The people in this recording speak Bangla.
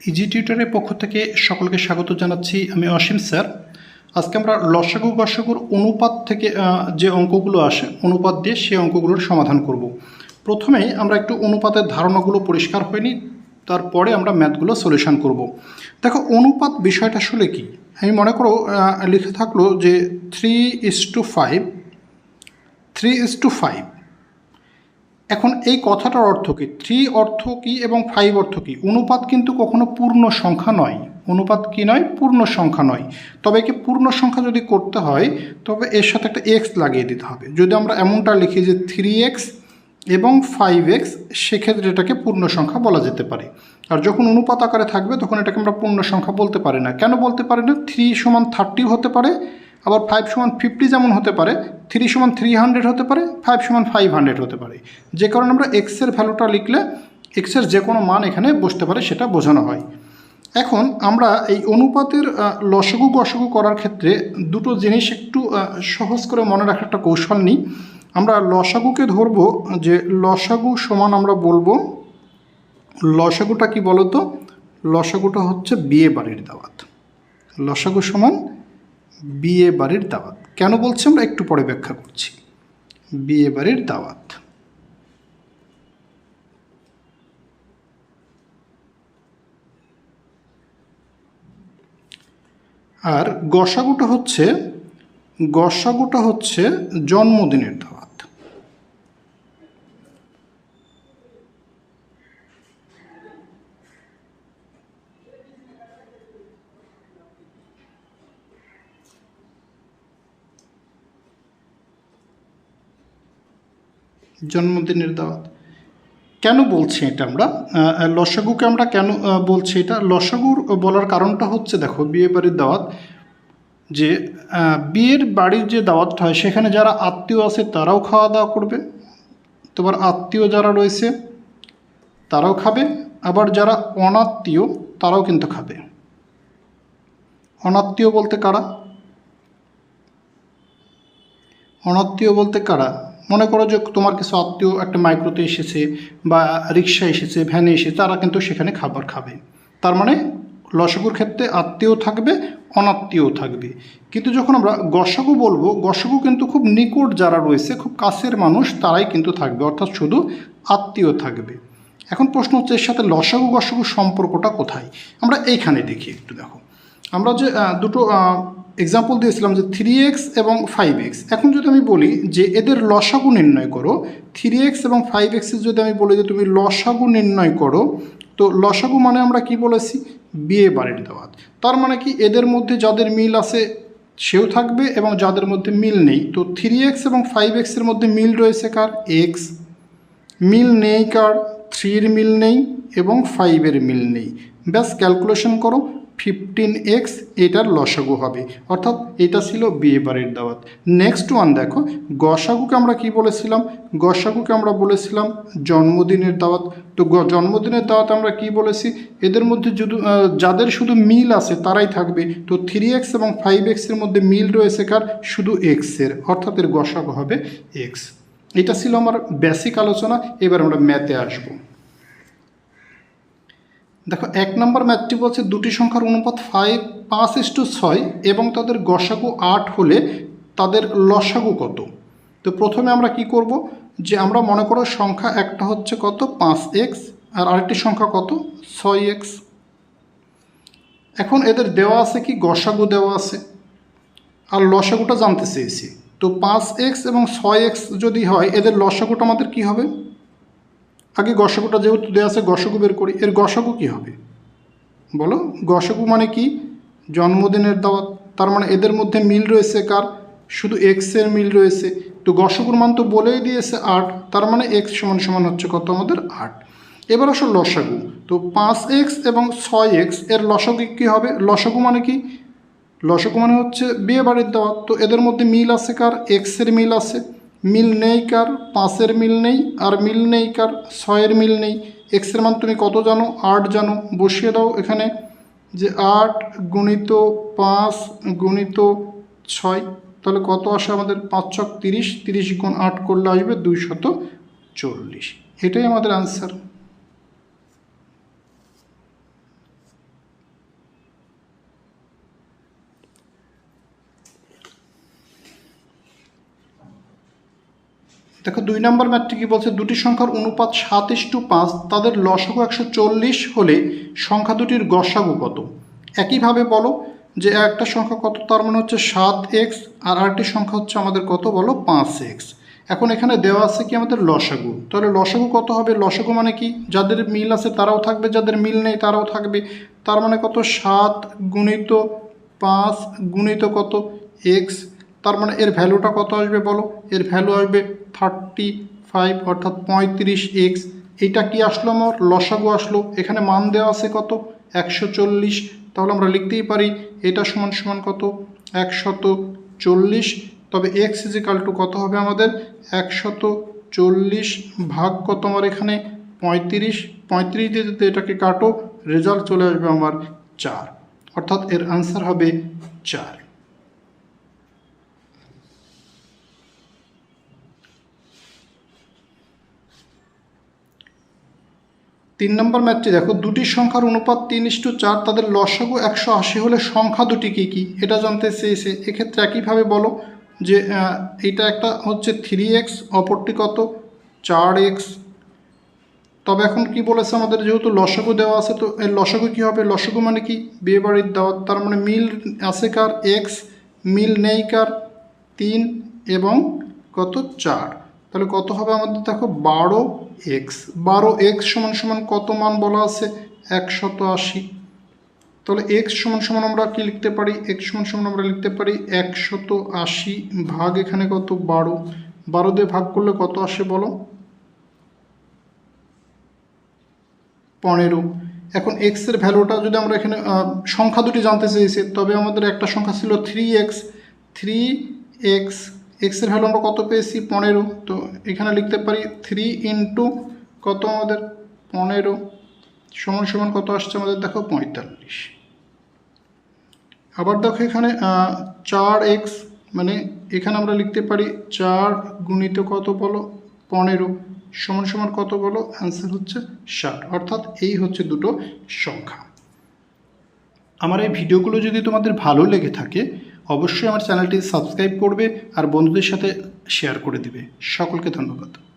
ইজি টিউটারের পক্ষ থেকে সকলকে স্বাগত জানাচ্ছি আমি অসীম স্যার। আজকে আমরা লসাগু গসাগুর অনুপাত থেকে যে অঙ্কগুলো আসে, অনুপাত দিয়ে সেই অঙ্কগুলোর সমাধান করব। প্রথমেই আমরা একটু অনুপাতের ধারণাগুলো পরিষ্কার হয়নি তারপরে আমরা ম্যাথগুলো সলিউশন করব। দেখো, অনুপাত বিষয়টা আসলে কি? আমি মনে করো লিখে থাকল যে three is to five, three is to five এখন এই কথাটার অর্থ কি? থ্রি অর্থ কি এবং ফাইভ অর্থ কি? অনুপাত কিন্তু কখনো পূর্ণ সংখ্যা নয়। অনুপাত কি নয়? পূর্ণ সংখ্যা নয়। তবে একে পূর্ণ সংখ্যা যদি করতে হয়, তবে এর সাথে একটা এক্স লাগিয়ে দিতে হবে। যদি আমরা এমনটা লিখি যে থ্রি এক্স এবং ফাইভ এক্স সেক্ষেত্রে এটাকে পূর্ণ সংখ্যা বলা যেতে পারে। আর যখন অনুপাত আকারে থাকবে, তখন এটাকে আমরা পূর্ণ সংখ্যা বলতে পারি না। কেন বলতে পারি না? থ্রি সমান থার্টিও হতে পারে। আবার ফাইভ সমান ফিফটি যেমন হতে পারে থ্রি সমান থ্রি হান্ড্রেড হতে পারে ফাইভ সমান ফাইভ হান্ড্রেড হতে পারে। যে কারণে আমরা এক্সের ভ্যালুটা লিখলে এক্সের যে কোনো মান এখানে বসতে পারে, সেটা বোঝানো হয়। এখন আমরা এই অনুপাতের লসগু গসগু করার ক্ষেত্রে দুটো জিনিস একটু সহজ করে মনে রাখার একটা কৌশল নিই। আমরা লসাগুকে ধরবো, যে লসাগু সমান আমরা বলব, লসাগুটা কি বলতো? লসাগুটা হচ্ছে বিয়ে বাড়ির দাওয়াত। লসাগু সমান বিয়ে বাড়ির দাওয়াত। কেন বলছি আমরা? একটু পরে ব্যাখ্যা করছি। বিয়ে বাড়ির দাওয়াত। আর গসাগুটা হচ্ছে গসাগুটা হচ্ছে জন্মদিনের দাওয়াত। জন্মদিনের দাওয়াত। কেন বলছি এটা আমরা? লসাগুকে আমরা কেন বলছি এটা? লসাগুর বলার কারণটা হচ্ছে, দেখো, বিয়ে বাড়ির দাওয়াত। যে বিয়ের বাড়ির যে দাওয়াতটা হয়, সেখানে যারা আত্মীয় আছে, তারাও খাওয়া দাওয়া করবে। তোমার আত্মীয় যারা রয়েছে, তারাও খাবে। আবার যারা অনাত্মীয়, তারাও কিন্তু খাবে। অনাত্মীয় বলতে কারা? অনাত্মীয় বলতে কারা? মনে করো যে তোমার কিছু আত্মীয় একটা মাইক্রোতে এসেছে বা রিক্সা এসেছে, ভ্যানে এসেছে, তারা কিন্তু সেখানে খাবার খাবে। তার মানে লসগুর ক্ষেত্রে আত্মীয় থাকবে, অনাত্মীয় থাকবে। কিন্তু যখন আমরা গসাগু বলব, গসাগু কিন্তু খুব নিকট যারা রয়েছে, খুব কাছের মানুষ, তারাই কিন্তু থাকবে। অর্থাৎ শুধু আত্মীয় থাকবে। এখন প্রশ্ন হচ্ছে, এর সাথে লসাগু গসাগু সম্পর্কটা কোথায়? আমরা এইখানে দেখি একটু দেখো। আমরা যে দুটো এক্সাম্পল দিয়েছিলাম যে থ্রি এক্স এবং ফাইভ এক্স এখন যদি আমি বলি যে এদের লসাগু নির্ণয় করো থ্রি এক্স এবং ফাইভ এক্সের যদি আমি বলি যে তুমি লসাগু নির্ণয় করো, তো লসাগু মানে আমরা কি বলেছি? বিয়ে বাড়ির দাওয়াত। তার মানে কি এদের মধ্যে যাদের মিল আছে সেও থাকবে এবং যাদের মধ্যে মিল নেই, তো থ্রি এক্স এবং ফাইভ এক্সের মধ্যে মিল রয়েছে কার? এক্স মিল নেই কার? থ্রির মিল নেই এবং ফাইভের মিল নেই। ব্যাস ক্যালকুলেশন করো। ফিফটিন এক্স এটার লসাগু হবে। অর্থাৎ এটা ছিল বিয়ে বাড়ির দাওয়াত। নেক্সট ওয়ান দেখো, গসাগুকে আমরা কি বলেছিলাম? গসাগুকে আমরা বলেছিলাম জন্মদিনের দাওয়াত। তো জন্মদিনের দাওয়াত আমরা কি বলেছি? এদের মধ্যে যদি যাদের শুধু মিল আছে তারাই থাকবে। তো থ্রি এক্স এবং ফাইভ এক্সের মধ্যে মিল রয়েছে কার? শুধু এক্সের অর্থাৎ এর গসাগু হবে এক্স এটা ছিল আমার বেসিক আলোচনা। এবার আমরা ম্যাথে আসব। দেখো, এক নম্বর ম্যাথটি বলছে দুটি সংখ্যার অনুপাত ফাইভ পাঁচ টু ছয় এবং তাদের গসাগু আট হলে তাদের লসাগু কত? তো প্রথমে আমরা কি করব? যে আমরা মনে করো সংখ্যা একটা হচ্ছে কত? পাঁচ এক্স আর আরেকটি সংখ্যা কত? ছয় এক্স এখন এদের দেওয়া আছে কি? গসাগু দেওয়া আছে। আর লসাগুটা জানতে চেয়েছি। তো পাঁচ এক্স এবং ছয় এক্স যদি হয়, এদের লসাগুটা আমাদের কি হবে? আগে গসাগুটা যেহেতু দেওয়া আছে, গসাগু বের করি। এর গসাগু কি হবে? বলো। গসাগু মানে কি? জন্মদিনের দাওয়াত। তার মানে এদের মধ্যে মিল রয়েছে কার? শুধু এক্সের মিল রয়েছে। তো গসাগুর মান তো বলেই দিয়েছে আট। তার মানে এক্স সমান সমান হচ্ছে কত? আমাদের আট। এবার আসো লসাগু। তো পাঁচ এক্স এবং ছয় এক্সের লসাগু কী হবে? লসাগু মানে কি? লসক মানে হচ্ছে বিয়ে বাড়ির দাওয়াত। তো এদের মধ্যে মিল আছে কার? এক্সের মিল আছে। মিল নেই কার, পাঁচের মিল নেই আর মিল নেই কার, ছয়ের মিল নেই। এক্সের মান তুমি কত জানো? আট জানো। বসিয়ে দাও এখানে যে আট গুণিত পাঁচ গুণিত ছয়, তাহলে কত আসে আমাদের? পাঁচ ছক তিরিশ তিরিশ গুণ আট করলে আসবে দুইশত চল্লিশ। এটাই আমাদের আনসার দেখো দুই নম্বর ম্যাথটি কি বলছে? দুটি সংখ্যার অনুপাত সাত টু পাঁচ, তাদের লসাগু একশো চল্লিশ হলে সংখ্যা দুটির গসাগু কত? একইভাবে বলো যে একটা সংখ্যা কত, তার মানে হচ্ছে সাত এক্স, আর আরেকটি সংখ্যা হচ্ছে আমাদের কত বলো? পাঁচ এক্স। এখন এখানে দেওয়া আছে কি আমাদের লসাগু? তাহলে লসাগু কত হবে? লসাগু মানে কি? যাদের মিল আছে তারাও থাকবে, যাদের মিল নেই তারাও থাকবে। তার মানে কত? সাত গুণিত পাঁচ গুণিত কত? এক্স তার মানে এর ভ্যালুটা কত আসবে বলো? এর ভ্যালু আসবে থার্টি ফাইভ অর্থাৎ পঁয়ত্রিশ এক্স এটা কি আসলো আমার? লসাগু আসলো। এখানে মান দেওয়া আছে কত? একশো চল্লিশ। তাহলে আমরা লিখতেই পারি এটা সমান সমান কত? একশত চল্লিশ। তবে এক্স ইজিকাল টু কত হবে আমাদের? একশত চল্লিশ ভাগ কত আমার এখানে? পঁয়ত্রিশ। পঁয়ত্রিশ দিয়ে যদি এটাকে কাটো রেজাল্ট চলে আসবে আমার চার। অর্থাৎ এর আনসার হবে চার। তিন নম্বর ম্যাথটি দেখো দুটি সংখ্যার অনুপাত তিন ইস্টু চার, তাদের লসাগু একশো আশি হলে সংখ্যা দুটি কী কী? এটা জানতে চেয়েছে। এক্ষেত্রে একইভাবে বলো যে এটা একটা হচ্ছে থ্রি এক্স অপরটি কত? চার এক্স তবে এখন কি বলেছে আমাদের, যেহেতু লসাগু দেওয়া আছে, তো এর লসাগু কী হবে? লসাগু মানে কি? বিয়ে বাড়ির দাওয়াত। তার মানে মিল আছে কার? এক্স মিল নেই কার? তিন এবং কত? চার। তাহলে কত হবে আমাদের? দেখো, বারো এক্স বারো এক্স সমান সমান কত মান বলা আছে? একশত আশি। তাহলে এক্স সমান সমান আমরা কি লিখতে পারি? এক্স সমান সমান আমরা লিখতে পারি একশত আশি ভাগ এখানে কত? বারো। বারো দিয়ে ভাগ করলে কত আসে বলো? পনেরো। এখন এক্সের ভ্যালুটা যদি আমরা এখানে সংখ্যা দুটি জানতে চেয়েছি, তবে আমাদের একটা সংখ্যা ছিল থ্রি এক্স থ্রি এক্স এক্সের ভ্যালু আমরা কত পেয়েছি? পনেরো। তো এখানে লিখতে পারি থ্রি ইন্টু কত আমাদের? পনেরো। সমান সমান কত আসছে আমাদের? দেখো পঁয়তাল্লিশ। আবার দেখো এখানে চার এক্স মানে এখানে আমরা লিখতে পারি চার গুণিত কত বলো? পনেরো। সমান সমান কত বলো? অ্যান্সার হচ্ছে ষাট। অর্থাৎ এই হচ্ছে দুটো সংখ্যা। আমার এই ভিডিওগুলো যদি তোমাদের ভালো লেগে থাকে অবশ্যই আমার চ্যানেলটি সাবস্ক্রাইব করবে আর বন্ধুদের সাথে শেয়ার করে দিবে। সকলকে ধন্যবাদ।